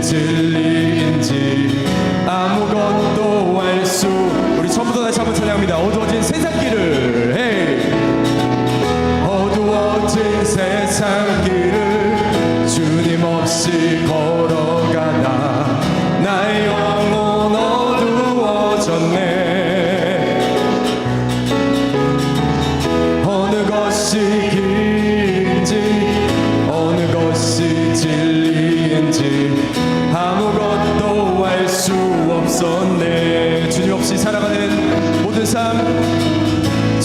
진리인지 아무것도 알 수 우리 처음부터 다시 한번 찬양합니다. 어두워진 세상길을 어두워진 세상길을 주님 없이 걸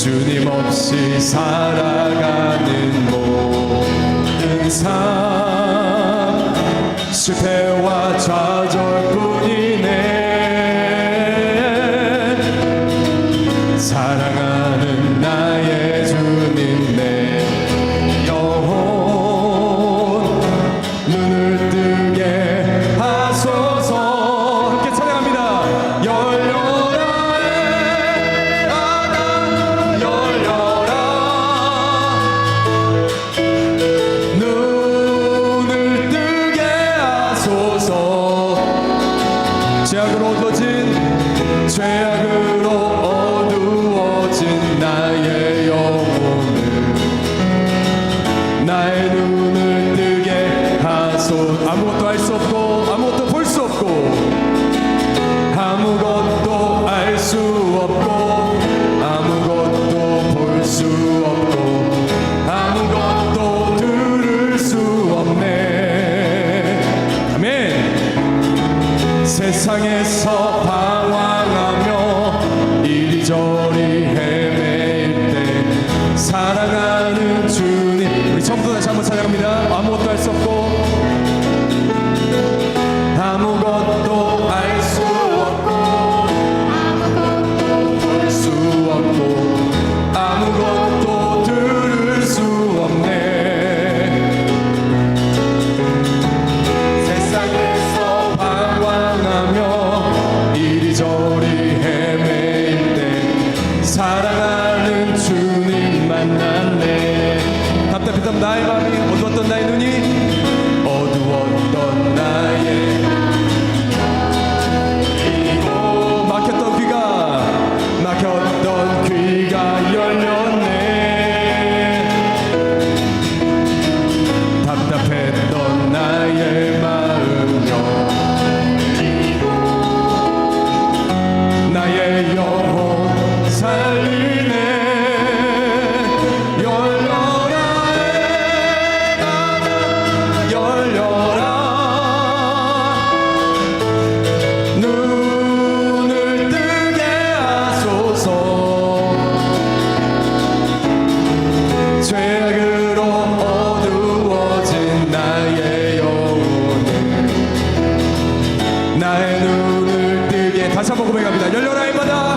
주님 없이 살아가는 모든 삶. 실패. 세상에서 Gönül orayı bana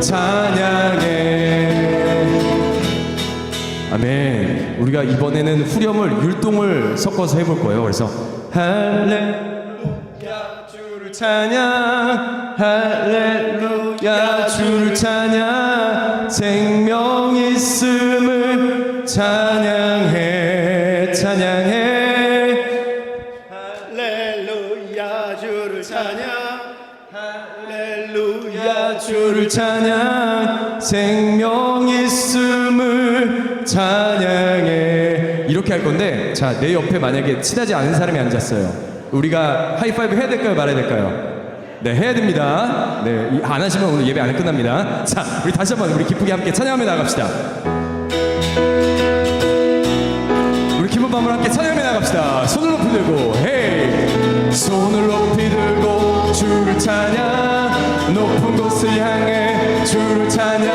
찬양해. 아멘. 우리가 이번에는 후렴을 율동을 섞어서 해볼 거예요. 그래서 할렐루야 주를 찬양. 할렐루야 주를 찬양. 생명 있음을 찬양해. 찬양해 주를 찬양 생명 있음을 찬양해. 이렇게 할 건데 자 내 옆에 만약에 친하지 않은 사람이 앉았어요. 우리가 하이파이브 해야 될까요? 말아야 될까요? 네 해야 됩니다. 네안 하시면 오늘 예배 안 끝납니다. 자 우리 다시 한번 우리 기쁘게 함께 찬양하며 나갑시다. 우리 기쁜 밤을 함께 찬양하며 나갑시다. 손을 높이 들고 헤이! 손을 높이 들고 주를 찬양. 높은 곳을 향해 주를 찬양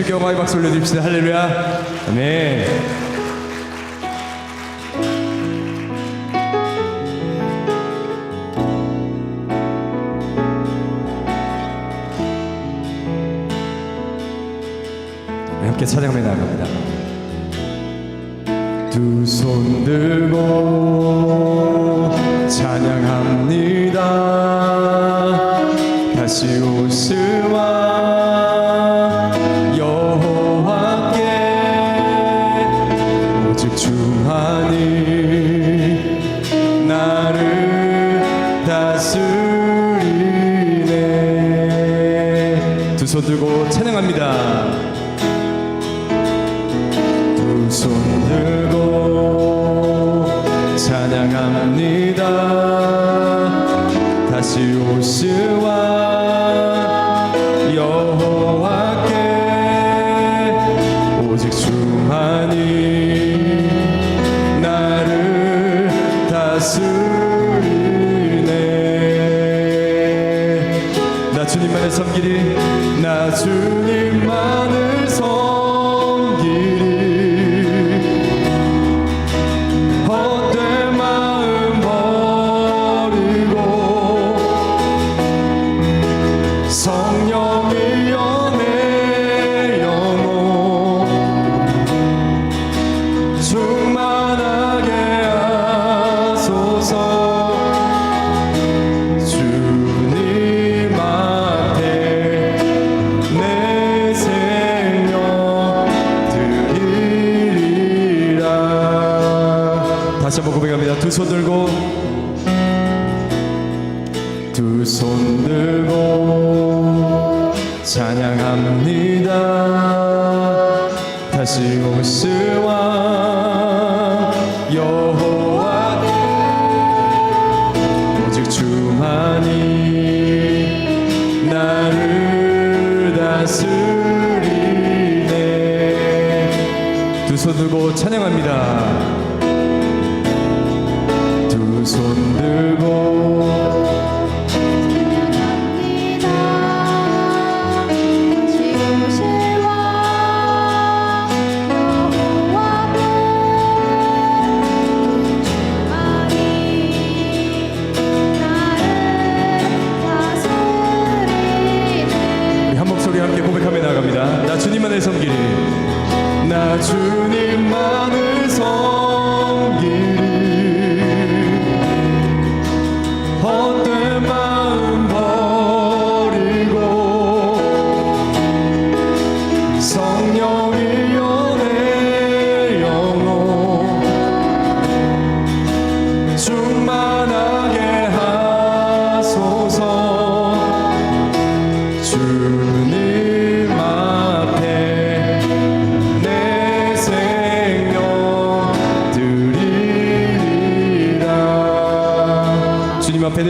주께 영광의 박수 올려드립시다 할렐루야 아멘 함께 찬양하며 나갑니다. 두 손 들고 찬양합니다. 다시 오시 다스리네 두 손 들고 찬양합니다. 두 손 들고 찬양합니다 다시 오시와 다시 한번 고백합니다. 두 손 들고. 두 손 들고 찬양합니다. 다시 오시와 여호와께 오직 주만이 나를 다스리네. 두 손 들고 찬양합니다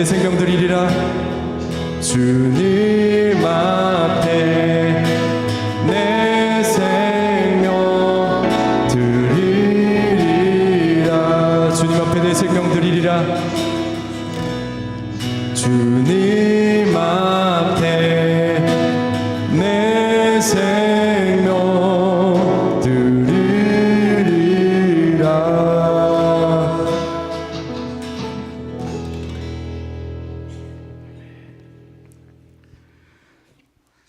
그의 생명들이리라. 주님 앞에 내 생명 드리리라. 주님 앞에 내 생명 드리리라. 주님